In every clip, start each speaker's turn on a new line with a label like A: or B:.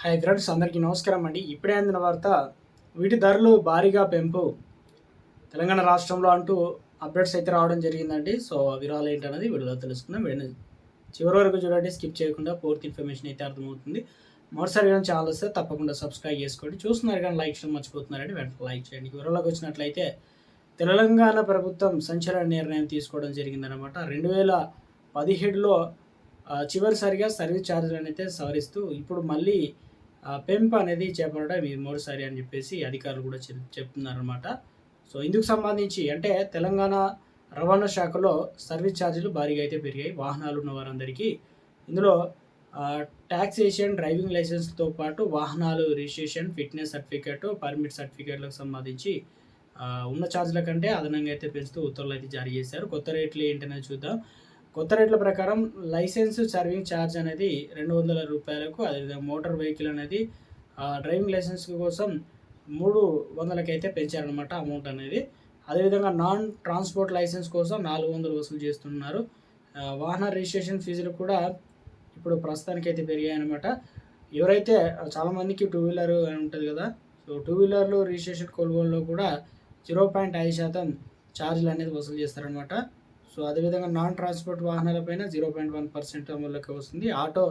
A: Hi friends అందరికీ నమస్కారం అండి. ఇప్పుడే అందిన వార్త వీటి ధరలు భారీగా పెంపు తెలంగాణ రాష్ట్రంలో అంటూ అప్డేట్స్ అయితే రావడం జరిగిందండి. సో ఆ వివరాలు ఏంటనేది వీడియోలో తెలుసుకుందాం. వీడియో చివరి వరకు చూడండి స్కిప్ చేయకుండా పూర్తి ఇన్ఫర్మేషన్ అయితే అర్థమవుతుంది. మరోసారి కానీ ఛానల్ వస్తే తప్పకుండా సబ్స్క్రైబ్ చేసుకోండి. చూస్తున్నారు కానీ లైక్ చేయడం మర్చిపోతున్నారండి. వెంటనే లైక్ చేయండి. వివరాలకు వచ్చినట్లయితే తెలంగాణ ప్రభుత్వం సంచలన నిర్ణయం తీసుకోవడం జరిగిందనమాట రెండు వేల పదిహేడులో చివరిసారిగా సర్వీస్ ఛార్జీలను అయితే సవరిస్తూ ఇప్పుడు మళ్ళీ పెంపు అనేది చేపట్టడం ఇది మూడోసారి అని చెప్పేసి అధికారులు కూడా చెప్ చెప్తున్నారనమాట సో ఇందుకు సంబంధించి అంటే తెలంగాణ రవాణా శాఖలో సర్వీస్ ఛార్జీలు భారీగా అయితే పెరిగాయి. వాహనాలు ఉన్న వారందరికీ ఇందులో ట్యాక్సేషన్ డ్రైవింగ్ లైసెన్స్తో పాటు వాహనాలు రిజిస్ట్రేషన్ ఫిట్నెస్ సర్టిఫికేట్ పర్మిట్ సర్టిఫికేట్లకు సంబంధించి ఉన్న ఛార్జీల కంటే అదనంగా అయితే పెంచుతూ ఉత్తర్వులు అయితే జారీ చేశారు. కొత్త రేట్లు ఏంటనేది చూద్దాం. కొత్త రేట్ల ప్రకారం లైసెన్స్ సర్వింగ్ ఛార్జ్ అనేది రెండు వందల రూపాయలకు అదేవిధంగా మోటార్ వెహికల్ అనేది డ్రైవింగ్ లైసెన్స్ కోసం మూడు వందలకైతే పెంచారనమాట అమౌంట్ అనేది. అదేవిధంగా నాన్ ట్రాన్స్పోర్ట్ లైసెన్స్ కోసం నాలుగు వందలు వసూలు చేస్తున్నారు. వాహన రిజిస్ట్రేషన్ ఫీజులు కూడా ఇప్పుడు ప్రస్తుతానికి అయితే పెరిగాయనమాట ఎవరైతే చాలామందికి టూ వీలర్ అని ఉంటుంది కదా సో టూ వీలర్లు రిజిస్ట్రేషన్ కొనుగోలులో కూడా జీరో పాయింట్ ఐదు శాతం ఛార్జీలు అనేది వసూలు చేస్తారనమాట సో అదేవిధంగా నాన్ ట్రాన్స్పోర్ట్ వాహనాలపైన జీరో పాయింట్ వన్ పర్సెంట్ అమల్లోకి వస్తుంది. ఆటో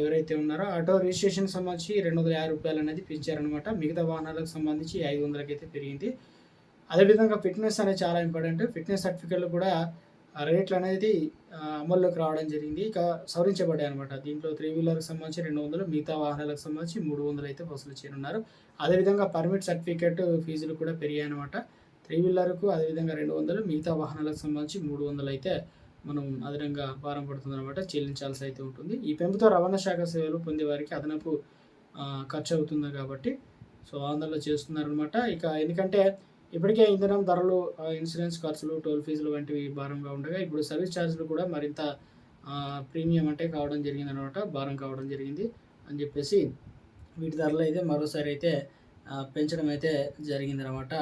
A: ఎవరైతే ఉన్నారో ఆటో రిజిస్ట్రేషన్ సంబంధించి రెండు వందల యాభై రూపాయలు అనేది పెంచారనమాట మిగతా వాహనాలకు సంబంధించి ఐదు వందలకి అయితే పెరిగింది. అదేవిధంగా ఫిట్నెస్ అనేది చాలా ఇంపార్టెంట్. ఫిట్నెస్ సర్టిఫికెట్లు కూడా రేట్లు అనేది అమల్లోకి రావడం జరిగింది. ఇక సవరించబడ్డాయి అనమాట దీంట్లో త్రీ వీలర్కి సంబంధించి రెండు వందలు మిగతా వాహనాలకు సంబంధించి మూడు వందలు అయితే వసూలు చేయనున్నారు. అదేవిధంగా పర్మిట్ సర్టిఫికేట్ ఫీజులు కూడా పెరిగాయి అనమాట త్రీ వీలర్కు అదేవిధంగా రెండు వందలు మిగతా వాహనాలకు సంబంధించి మూడు వందలు అయితే మనం అదనంగా భారం పడుతుంది అనమాట చెల్లించాల్సి అయితే ఉంటుంది. ఈ పెంపుతో రవాణా శాఖ సేవలు పొందే వారికి అదనపు ఖర్చు అవుతుంది కాబట్టి సో ఆందోళన చేస్తున్నారనమాట ఇక ఎందుకంటే ఇప్పటికే ఇంధనం ధరలు ఇన్సూరెన్స్ ఖర్చులు టోల్ ఫీజులు వంటివి భారంగా ఉండగా ఇప్పుడు సర్వీస్ ఛార్జీలు కూడా మరింత ప్రీమియం అంటే కావడం జరిగింది అనమాట భారం కావడం జరిగింది అని చెప్పేసి వీటి ధరలు అయితే మరోసారి అయితే పెంచడం అయితే జరిగిందనమాట